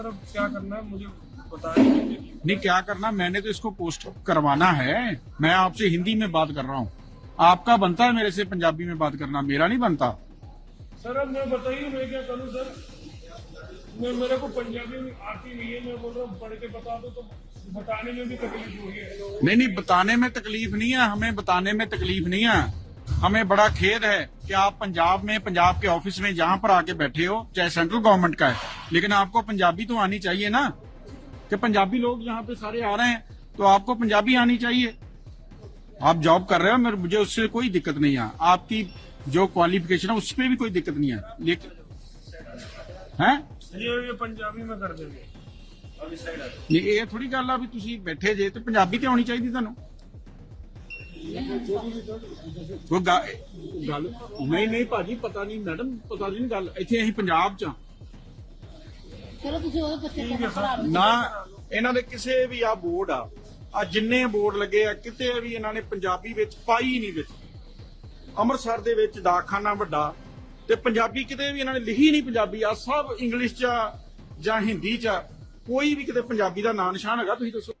अब क्या करना है मुझे नहीं क्या करना मैंने तो इसको पोस्ट करवाना है। मैं आपसे हिंदी में बात कर रहा हूँ। आपका बनता है मेरे से पंजाबी में बात करना? मेरा नहीं बनता। सर अब मैं बताइए मैं क्या करूँ सर? मैं मेरे को पंजाबी में आती नहीं है। मैं बोल रहा हूँ पढ़ के बता दो तो बताने में भी तकलीफ़ हो रही है नहीं नहीं बताने में तकलीफ़ नहीं है। हमें बताने में तकलीफ़ नहीं है। हमें बड़ा खेद है कि आप पंजाब में पंजाब के ऑफिस में जहां पर आके बैठे हो चाहे सेंट्रल गवर्नमेंट का है लेकिन आपको पंजाबी तो आनी चाहिए ना कि पंजाबी लोग यहाँ पे सारे आ रहे हैं तो आपको पंजाबी आनी चाहिए आप जॉब कर रहे हो मेरे मुझे उससे कोई दिक्कत नहीं है आपकी जो क्वालिफिकेशन है उस पर भी कोई दिक्कत नहीं है लेकिन है ये ये पंजाबी में कर देंगे ਨਹੀਂ ਇਹ ਥੋੜੀ ਗੱਲ ਆ ਵੀ ਤੁਸੀਂ ਬੈਠੇ ਜੇ ਤੇ ਪੰਜਾਬੀ ਤੇ ਆਉਣੀ ਚਾਹੀਦੀ ਤੁਹਾਨੂੰ ਕੋਈ ਗਾ- ਗੱਲ ਨਹੀਂ ਨਹੀਂ ਭਾਜੀ ਪਤਾ ਨਹੀਂ ਮੈਡਮ ਪਤਾ ਨਹੀਂ ਗੱਲ। ਇੱਥੇ ਅਸੀਂ ਪੰਜਾਬ ਚ ਆ ਚਲੋ ਤੁਸੀਂ ਉਹਦੇ ਬੱਚੇ ਦਾ ਭਰਾ ਨੂੰ? ਨਾ ਇਹਨਾਂ ਦੇ ਕਿਸੇ ਵੀ ਆ ਬੋਰਡ ਆ। ਆ ਜਿੰਨੇ ਬੋਰਡ ਲੱਗੇ ਆ ਕਿਤੇ ਵੀ ਇਹਨਾਂ ਨੇ ਪੰਜਾਬੀ ਵਿੱਚ ਪਾਈ ਨਹੀਂ ਵਿੱਚ। ਅੰਮ੍ਰਿਤਸਰ ਦੇ ਵਿੱਚ ਡਾਕਖਾਨਾ ਵੱਡਾ ਤੇ ਪੰਜਾਬੀ ਕਿਤੇ ਵੀ ਇਹਨਾਂ ਨੇ ਲਿਖੀ ਨਹੀਂ ਪੰਜਾਬੀ ਆ ਸਭ ਇੰਗਲਿਸ਼ ਚ ਆ ਜਾਂ ਹਿੰਦੀ ਚ ਆ। ਕੋਈ ਵੀ ਕਿਤੇ ਪੰਜਾਬੀ ਦਾ ਨਾਂ ਨਿਸ਼ਾਨ ਹੈਗਾ ਤੁਸੀਂ ਦੱਸੋ।